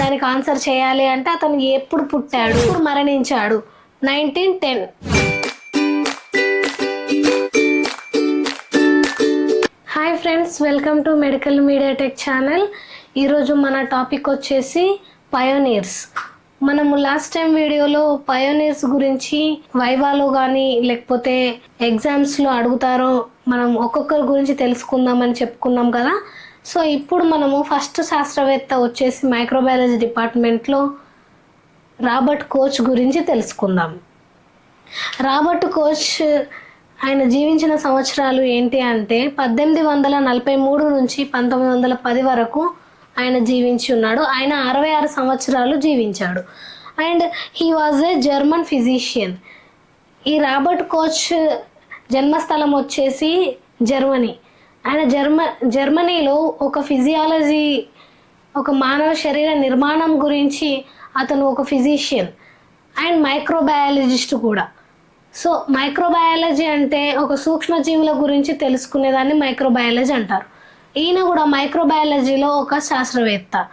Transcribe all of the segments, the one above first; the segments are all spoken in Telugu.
దానికి ఆన్సర్ చేయాలి అంటే అతను ఎప్పుడు పుట్టాడు ఎప్పుడు మరణించాడు? Nineteen ten. Hi friends welcome to medical media tech channel. ఈరోజు మన టాపిక్ వచ్చేసి పయోనీర్స్. మనము లాస్ట్ టైం వీడియోలో పయోనీర్స్ గురించి వైవాలో కానీ లేకపోతే ఎగ్జామ్స్లో అడుగుతారో మనం ఒక్కొక్కరి గురించి తెలుసుకుందామని చెప్పుకున్నాం కదా. సో ఇప్పుడు మనము ఫస్ట్ శాస్త్రవేత్త వచ్చేసి మైక్రోబయాలజీ డిపార్ట్మెంట్లో రాబర్ట్ కోచ్ గురించి తెలుసుకుందాం. రాబర్ట్ కోచ్ ఆయన జీవించిన సంవత్సరాలు ఏంటి అంటే పద్దెనిమిది వందల నలభై మూడు నుంచి పంతొమ్మిది వందల పది వరకు ఆయన జీవించి ఉన్నాడు. ఆయన అరవై ఆరు సంవత్సరాలు జీవించాడు. And he was a German physician. ఈ రాబర్ట్ కోచ్ జన్మస్థలం వచ్చేసి జర్మనీ. ఆయన జర్మ జర్మనీలో ఒక ఫిజియాలజీ ఒక మానవ శరీర నిర్మాణం గురించి అతను ఒక ఫిజిషియన్ అండ్ మైక్రోబయాలజిస్ట్ కూడా. సో మైక్రోబయాలజీ అంటే ఒక సూక్ష్మజీవుల గురించి తెలుసుకునేదాన్ని మైక్రోబయాలజీ అంటారు. ఈయన కూడా మైక్రోబయాలజీలో ఒక శాస్త్రవేత్త.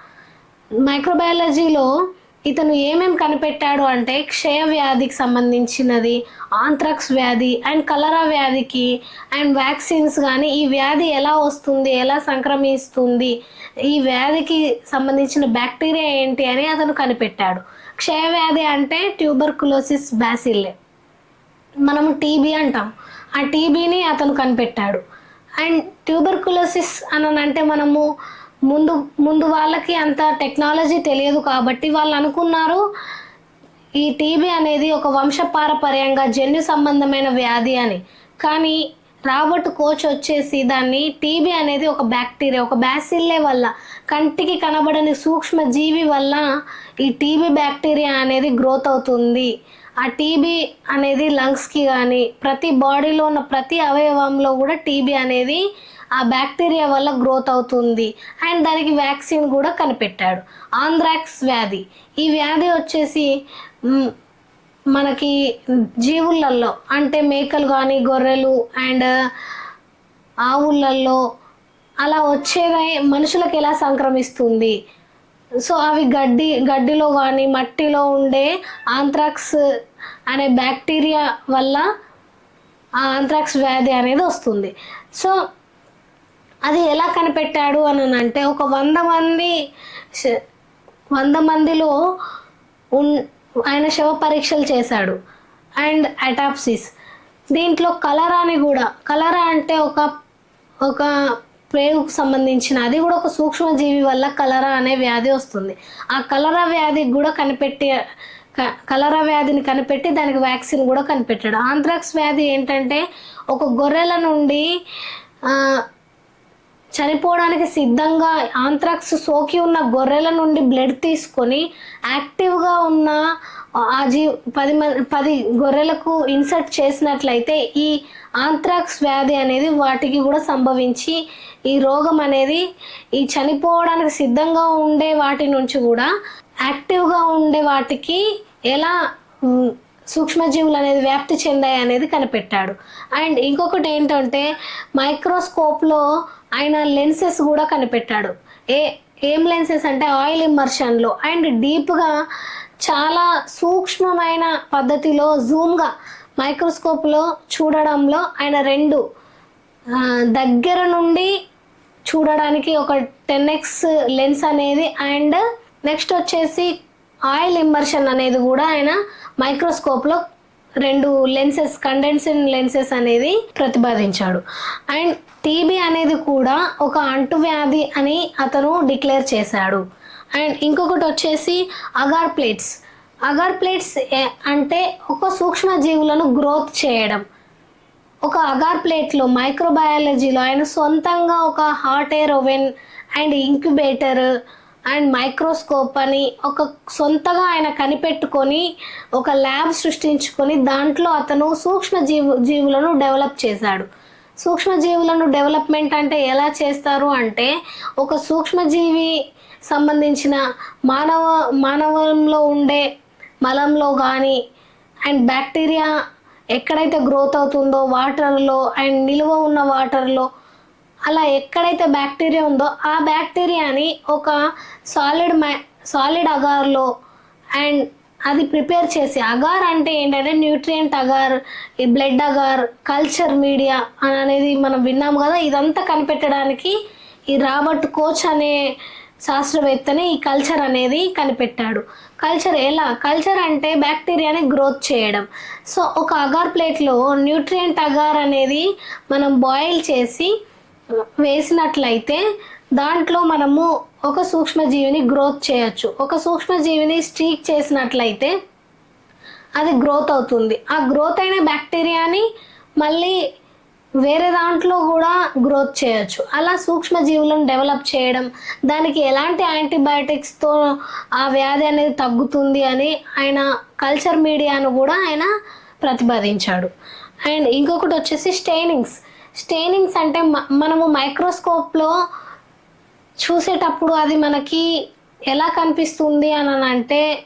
మైక్రోబయాలజీలో ఇతను ఏమేం కనిపెట్టాడు అంటే క్షయ వ్యాధికి సంబంధించినది ఆంథ్రాక్స్ వ్యాధి అండ్ కలరా వ్యాధికి అండ్ వ్యాక్సిన్స్ కానీ ఈ వ్యాధి ఎలా వస్తుంది ఎలా సంక్రమిస్తుంది ఈ వ్యాధికి సంబంధించిన బ్యాక్టీరియా ఏంటి అని అతను కనిపెట్టాడు. క్షయ వ్యాధి అంటే ట్యూబర్కులోసిస్ బ్యాసిల్లే. మనం టీబీ అంటాం. ఆ టీబీని అతను కనిపెట్టాడు. అండ్ ట్యూబర్కులోసిస్ అని అంటే మనము ముందు ముందు వాళ్ళకి అంత టెక్నాలజీ తెలియదు కాబట్టి వాళ్ళు అనుకున్నారు ఈ టీబీ అనేది ఒక వంశపారపర్యంగా జన్యు సంబంధమైన వ్యాధి అని. కానీ రాబర్ట్ కోచ్ వచ్చేసి దాన్ని టీబీ అనేది ఒక బ్యాక్టీరియా ఒక బ్యాసిల్లే వల్ల కంటికి కనబడని సూక్ష్మ జీవి వల్ల ఈ టీబీ బ్యాక్టీరియా అనేది గ్రోత్ అవుతుంది. ఆ టీబీ అనేది లంగ్స్కి కానీ ప్రతి బాడీలో ఉన్న ప్రతి అవయవంలో కూడా టీబీ అనేది ఆ బ్యాక్టీరియా వల్ల గ్రోత్ అవుతుంది. అండ్ దానికి వ్యాక్సిన్ కూడా కనిపెట్టాడు. ఆంధ్రాక్స్ వ్యాధి. ఈ వ్యాధి వచ్చేసి మనకి జీవులలో అంటే మేకలు కానీ గొర్రెలు అండ్ ఆవులల్లో అలా వచ్చేది మనుషులకు ఎలా సంక్రమిస్తుంది? సో అవి గడ్డి గడ్డిలో కానీ మట్టిలో ఉండే ఆంథ్రాక్స్ అనే బ్యాక్టీరియా వల్ల ఆ ఆంథ్రాక్స్ వ్యాధి అనేది వస్తుంది. సో అది ఎలా కనిపెట్టాడు అని అంటే ఒక వంద మంది వంద మందిలో ఉన్ ఆయన శవ పరీక్షలు చేశాడు. And autopsies. దీంట్లో కలరాని కూడా కలరా అంటే ఒక ఒక ప్రేగుకు సంబంధించిన అది కూడా ఒక సూక్ష్మజీవి వల్ల కలరా అనే వ్యాధి వస్తుంది. ఆ కలరా వ్యాధికి కూడా కనిపెట్టి కలరా వ్యాధిని కనిపెట్టి దానికి వ్యాక్సిన్ కూడా కనిపెట్టాడు. ఆంథ్రాక్స్ వ్యాధి ఏంటంటే ఒక గొర్రెల నుండి చనిపోవడానికి సిద్ధంగా ఆంథ్రాక్స్ సోకి ఉన్న గొర్రెల నుండి బ్లడ్ తీసుకొని యాక్టివ్గా ఉన్న ఆ జీ పది మంది పది గొర్రెలకు ఇన్సర్ట్ చేసినట్లయితే ఈ ఆంథ్రాక్స్ వ్యాధి అనేది వాటికి కూడా సంభవించి ఈ రోగం అనేది ఈ చనిపోవడానికి సిద్ధంగా ఉండే వాటి నుంచి కూడా యాక్టివ్గా ఉండే వాటికి ఎలా సూక్ష్మజీవులు అనేది వ్యాప్తి చెందాయి అనేది కనిపెట్టాడు. అండ్ ఇంకొకటి ఏంటంటే మైక్రోస్కోప్లో ఆయన లెన్సెస్ కూడా కనిపెట్టాడు. ఏ ఏం లెన్సెస్ అంటే ఆయిల్ ఇమ్మర్షన్లో. అండ్ డీప్గా చాలా సూక్ష్మమైన పద్ధతిలో జూమ్గా మైక్రోస్కోప్లో చూడడంలో ఆయన రెండు దగ్గర నుండి చూడడానికి ఒక టెన్ ఎక్స్ లెన్స్ అనేది అండ్ నెక్స్ట్ వచ్చేసి ఆయిల్ ఇమ్మర్షన్ అనేది కూడా ఆయన మైక్రోస్కోప్లో రెండు లెన్సెస్ కండెన్సింగ్ లెన్సెస్ అనేది ప్రతిపాదించాడు. అండ్ టీబీ అనేది కూడా ఒక అంటువ్యాధి అని అతను డిక్లేర్ చేశాడు. అండ్ ఇంకొకటి వచ్చేసి అగార్ ప్లేట్స్ అగార్ ప్లేట్స్ ఏ- అంటే ఒక సూక్ష్మజీవులను గ్రోత్ చేయడం. ఒక అగార్ ప్లేట్లో మైక్రోబయాలజీలో ఆయన సొంతంగా ఒక hot air oven and incubator and microscope అని ఒక సొంతగా ఆయన కనిపెట్టుకొని ఒక ల్యాబ్ సృష్టించుకొని దాంట్లో అతను సూక్ష్మ జీవు జీవులను డెవలప్ చేశాడు. సూక్ష్మజీవులను డెవలప్మెంట్ అంటే ఎలా చేస్తారు అంటే ఒక సూక్ష్మజీవి సంబంధించిన మానవ మానవంలో ఉండే మలంలో కానీ అండ్ బ్యాక్టీరియా ఎక్కడైతే గ్రోత్ అవుతుందో వాటర్లో అండ్ నిల్వ ఉన్న వాటర్లో అలా ఎక్కడైతే బ్యాక్టీరియా ఉందో ఆ బ్యాక్టీరియాని ఒక సాలిడ్ మ్యా సాలిడ్ అగార్లో అండ్ అది ప్రిపేర్ చేసి అగార్ అంటే ఏంటంటే న్యూట్రియంట్ అగార్ ఈ బ్లడ్ అగార్ కల్చర్ మీడియా అని అనేది మనం విన్నాం కదా ఇదంతా కనిపెట్టడానికి ఈ రాబర్ట్ కోచ్ అనే శాస్త్రవేత్తని ఈ కల్చర్ అనేది కనిపెట్టాడు. కల్చర్ ఎలా? కల్చర్ అంటే బ్యాక్టీరియాని గ్రోత్ చేయడం. సో ఒక అగార్ ప్లేట్లో న్యూట్రియంట్ అగార్ అనేది మనం బాయిల్ చేసి వేసినట్లయితే దాంట్లో మనము ఒక సూక్ష్మజీవిని గ్రోత్ చేయొచ్చు. ఒక సూక్ష్మజీవిని స్ట్రీక్ చేసినట్లయితే అది గ్రోత్ అవుతుంది. ఆ గ్రోత్ అయిన బ్యాక్టీరియాని మళ్ళీ వేరే దాంట్లో కూడా గ్రోత్ చేయొచ్చు. అలా సూక్ష్మజీవులను డెవలప్ చేయడం దానికి ఎలాంటి యాంటీబయాటిక్స్తో ఆ వ్యాధి అనేది తగ్గుతుంది అని ఆయన కల్చర్ మీడియాను కూడా ఆయన ప్రతిపాదించాడు. అండ్ ఇంకొకటి వచ్చేసి స్టెయినింగ్స్. స్టెయినింగ్స్ అంటే మ- మనము మైక్రోస్కోప్లో చూసేటప్పుడు అది మనకి ఎలా కనిపిస్తుంది అని అంటే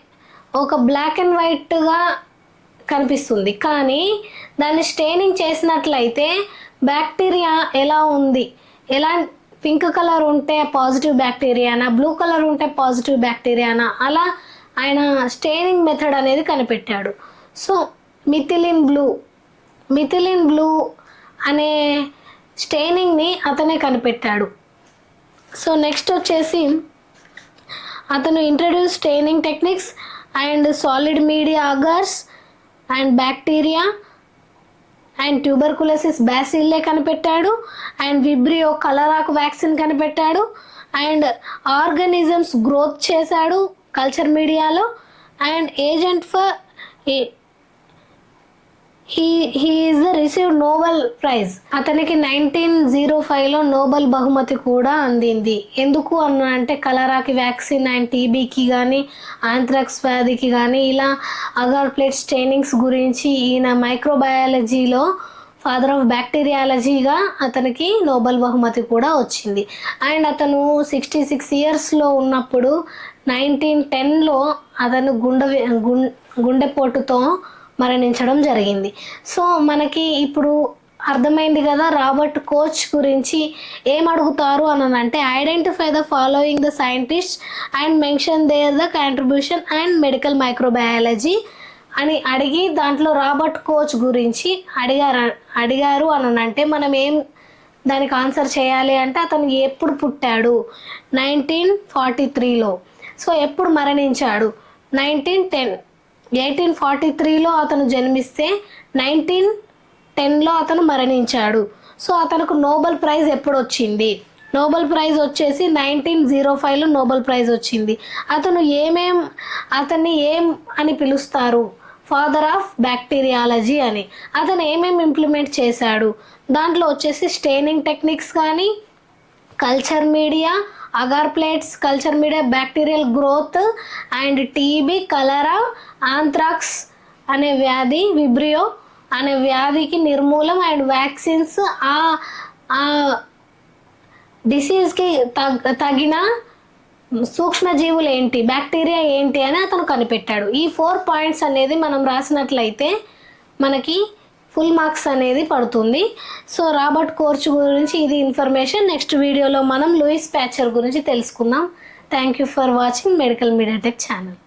ఒక బ్లాక్ అండ్ వైట్గా కనిపిస్తుంది. కానీ దాన్ని స్టెయినింగ్ చేసినట్లయితే బ్యాక్టీరియా ఎలా ఉంది? ఎలా పింక్ కలర్ ఉంటే పాజిటివ్ బ్యాక్టీరియానా? బ్లూ కలర్ ఉంటే పాజిటివ్ బ్యాక్టీరియానా? అలా ఆయన స్టెయినింగ్ మెథడ్ అనేది కనిపెట్టాడు. So methylene blue. Methylene blue అనే స్టెయినింగ్ని అతనే కనిపెట్టాడు. సో నెక్స్ట్ వచ్చేసి అతను introduce staining techniques and solid media agars and bacteria and tuberculosis bacilli కనిపెట్టాడు అండ్ విబ్రియో కలరాకు వ్యాక్సిన్ కనిపెట్టాడు అండ్ ఆర్గనిజమ్స్ గ్రోత్ చేశాడు కల్చర్ మీడియాలో and agent for he he is the receive Nobel prize అతనికి నైన్టీన్ జీరో ఫైవ్లో నోబెల్ బహుమతి కూడా అందింది. ఎందుకు అన్న అంటే కలరాకి వ్యాక్సిన్ అండ్ టీబీకి కానీ ఆంథ్రాక్స్ వ్యాధికి కానీ ఇలా అగర్ ప్లేట్ స్టెయినింగ్స్ గురించి ఈయన మైక్రోబయాలజీలో ఫాదర్ ఆఫ్ బ్యాక్టీరియాలజీగా అతనికి నోబెల్ బహుమతి కూడా వచ్చింది. అండ్ అతను సిక్స్టీ సిక్స్ ఇయర్స్లో ఉన్నప్పుడు నైన్టీన్ టెన్లో అతను గుండె గుం- గుండెపోటుతో మరణించడం జరిగింది. సో మనకి ఇప్పుడు అర్థమైంది కదా రాబర్ట్ కోచ్ గురించి ఏం అడుగుతారు అని అంటే identify the following the scientist and mention their the contribution and medical microbiology అని అడిగి దాంట్లో రాబర్ట్ కోచ్ గురించి అడిగారు అడిగారు అని అంటే మనం ఏం దానికి ఆన్సర్ చేయాలి అంటే అతను ఎప్పుడు పుట్టాడు? నైన్టీన్ ఫార్టీ త్రీలో. సో ఎప్పుడు మరణించాడు? Nineteen ten. ఎయిటీన్ ఫార్టీ త్రీలో అతను జన్మిస్తే నైన్టీన్ టెన్లో అతను మరణించాడు. సో అతనికి నోబెల్ ప్రైజ్ ఎప్పుడు వచ్చింది నోబెల్ ప్రైజ్ వచ్చేసి నైన్టీన్ జీరో ఫైవ్లో నోబెల్ ప్రైజ్ వచ్చింది. అతను ఏమేం అతన్ని ఏం అని పిలుస్తారు? ఫాదర్ ఆఫ్ బ్యాక్టీరియాలజీ అని. అతను ఏమేమి ఇంప్లిమెంట్ చేశాడు? దాంట్లో వచ్చేసి స్టెయినింగ్ టెక్నిక్స్ కానీ culture media agar plates culture media bacterial growth and TB cholera anthrax అనే వ్యాధి విబ్రియో అనే వ్యాధికి నిర్మూలం అండ్ వ్యాక్సిన్స్ ఆ ఆ డిసీజ్కి తగ్ తగిన సూక్ష్మజీవులు ఏంటి బ్యాక్టీరియా ఏంటి అని అతను కనిపెట్టాడు. ఈ ఫోర్ పాయింట్స్ అనేది మనం రాసినట్లయితే మనకి ఫుల్ మార్క్స్ అనేది పడుతుంది. సో రాబర్ట్ కోర్చ్ గురించి ఇది ఇన్ఫర్మేషన్. నెక్స్ట్ వీడియోలో మనం లూయిస్ ప్యాచర్ గురించి తెలుసుకుందాం. Thank you for watching medical media tech channel.